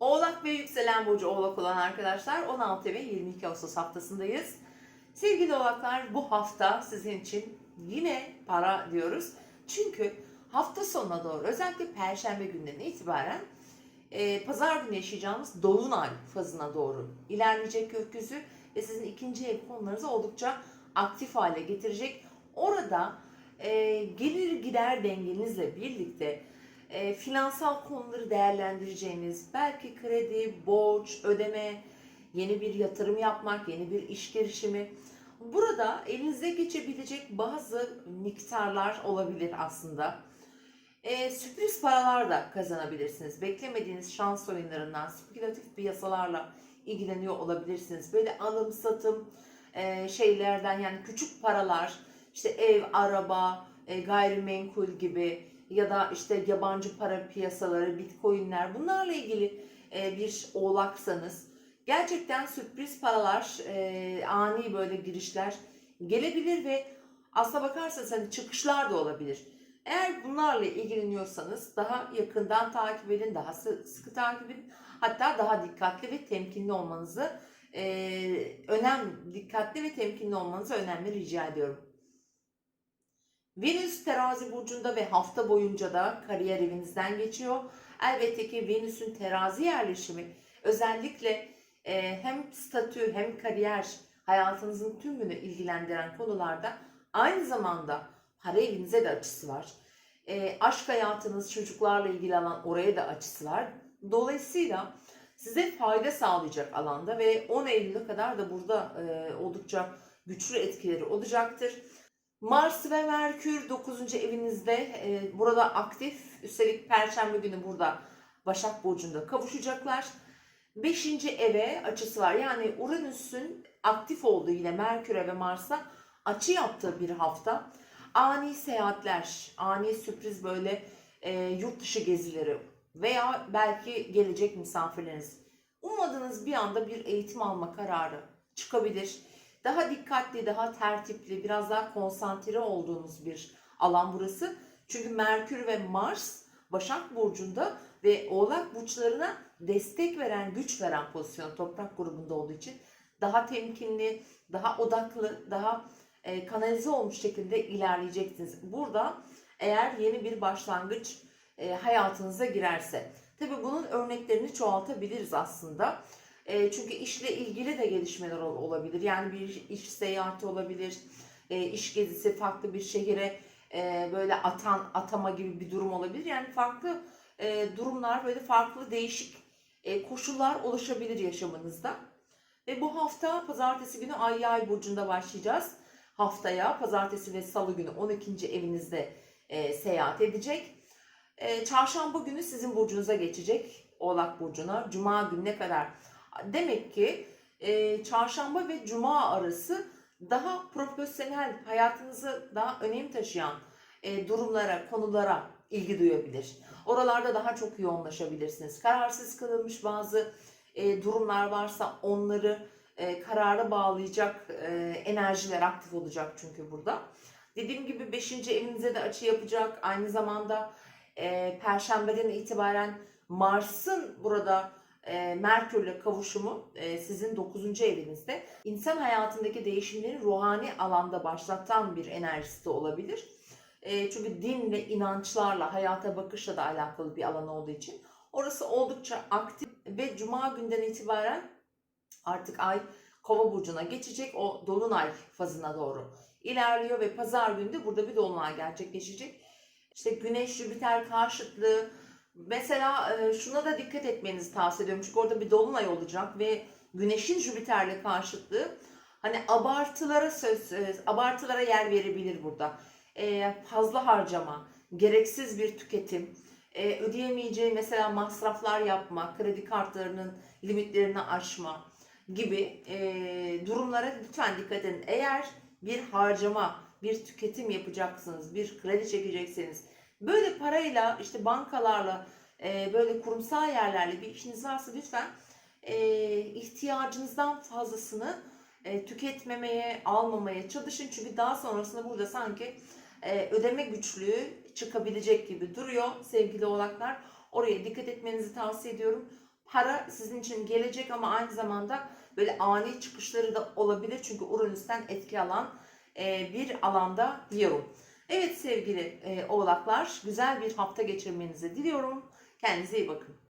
Oğlak ve yükselen burcu oğlak olan arkadaşlar 16 ve 22 Ağustos haftasındayız. Sevgili oğlaklar bu hafta sizin için yine para diyoruz. Çünkü hafta sonuna doğru özellikle perşembe günden itibaren e, pazar günü yaşayacağımız dolunay fazına doğru ilerleyecek gökyüzü ve sizin ikinci ev konularınızı oldukça aktif hale getirecek. Orada e, gelir gider dengenizle birlikte e, finansal konuları değerlendireceğiniz, belki kredi, borç, ödeme, yeni bir yatırım yapmak, yeni bir iş girişimi. Burada elinize geçebilecek bazı miktarlar olabilir aslında. E, sürpriz paralar da kazanabilirsiniz. Beklemediğiniz şans oyunlarından, spekülatif piyasalarla ilgileniyor olabilirsiniz. Böyle alım satım e, şeylerden yani küçük paralar, işte ev, araba, e, gayrimenkul gibi ya da işte yabancı para piyasaları, bitcoinler bunlarla ilgili e, bir oğlaksanız gerçekten sürpriz paralar, e, ani böyle girişler gelebilir ve aslına bakarsanız hani çıkışlar da olabilir. Eğer bunlarla ilgileniyorsanız daha yakından takip edin, daha sı- sıkı takip edin. Hatta daha dikkatli ve temkinli olmanızı e, önem dikkatli ve temkinli olmanızı önemli rica ediyorum. Venüs terazi burcunda ve hafta boyunca da kariyer evinizden geçiyor. Elbette ki Venüs'ün terazi yerleşimi özellikle e, hem statü hem kariyer hayatınızın tüm günü ilgilendiren konularda aynı zamanda para evinize de açısı var. E, aşk hayatınız, çocuklarla ilgili alan oraya da açısı var. Dolayısıyla size fayda sağlayacak alanda ve 10 Eylül'e kadar da burada e, oldukça güçlü etkileri olacaktır. Mars ve Merkür 9. evinizde e, burada aktif. Üstelik Perşembe günü burada Başak Burcu'nda kavuşacaklar. 5. eve açısı var. Yani Uranüs'ün aktif olduğu yine Merkür'e ve Mars'a açı yaptığı bir hafta. Ani seyahatler, ani sürpriz böyle e, yurt dışı gezileri veya belki gelecek misafirleriniz. Ummadığınız bir anda bir eğitim alma kararı çıkabilir daha dikkatli, daha tertipli, biraz daha konsantre olduğunuz bir alan burası. Çünkü Merkür ve Mars Başak Burcu'nda ve Oğlak Burçlarına destek veren, güç veren pozisyon toprak grubunda olduğu için daha temkinli, daha odaklı, daha e, kanalize olmuş şekilde ilerleyeceksiniz. Burada eğer yeni bir başlangıç e, hayatınıza girerse. Tabii bunun örneklerini çoğaltabiliriz aslında. E, çünkü işle ilgili de gelişmeler ol- olabilir. Yani bir iş seyahati olabilir, e, iş gezisi, farklı bir şehire e, böyle atan atama gibi bir durum olabilir. Yani farklı e, durumlar, böyle farklı değişik e, koşullar oluşabilir yaşamınızda. Ve bu hafta pazartesi günü Ay Yay burcunda başlayacağız. Haftaya pazartesi ve salı günü 12. evinizde e, seyahat edecek. E, çarşamba günü sizin burcunuza geçecek. Oğlak burcuna. Cuma gününe kadar Demek ki e, çarşamba ve cuma arası daha profesyonel, hayatınızı daha önem taşıyan e, durumlara, konulara ilgi duyabilir. Oralarda daha çok yoğunlaşabilirsiniz. Kararsız kalınmış bazı e, durumlar varsa onları e, karara bağlayacak e, enerjiler aktif olacak çünkü burada. Dediğim gibi 5. evinize de açı yapacak. Aynı zamanda e, Perşembeden itibaren Mars'ın burada e, Merkür'le kavuşumu e, sizin 9. evinizde. İnsan hayatındaki değişimleri ruhani alanda başlatan bir enerjisi de olabilir. E, çünkü din ve inançlarla, hayata bakışla da alakalı bir alan olduğu için orası oldukça aktif ve cuma günden itibaren artık ay kova burcuna geçecek. O dolunay fazına doğru ilerliyor ve pazar günü de burada bir dolunay gerçekleşecek. İşte güneş Jüpiter karşıtlığı Mesela e, şuna da dikkat etmenizi tavsiye ediyorum. Çünkü orada bir dolunay olacak ve Güneş'in Jüpiter'le karşıtlığı hani abartılara söz e, abartılara yer verebilir burada. E, fazla harcama, gereksiz bir tüketim, ödeyemeyeceği mesela masraflar yapma, kredi kartlarının limitlerini aşma gibi durumlara lütfen dikkat edin. Eğer bir harcama, bir tüketim yapacaksınız, bir kredi çekecekseniz Böyle parayla işte bankalarla e, böyle kurumsal yerlerle bir işiniz varsa lütfen e, ihtiyacınızdan fazlasını e, tüketmemeye, almamaya çalışın. Çünkü daha sonrasında burada sanki e, ödeme güçlüğü çıkabilecek gibi duruyor sevgili oğlaklar. Oraya dikkat etmenizi tavsiye ediyorum. Para sizin için gelecek ama aynı zamanda böyle ani çıkışları da olabilir. Çünkü Uranüs'ten etki alan e, bir alanda diyorum. Evet sevgili e, oğlaklar güzel bir hafta geçirmenizi diliyorum. Kendinize iyi bakın.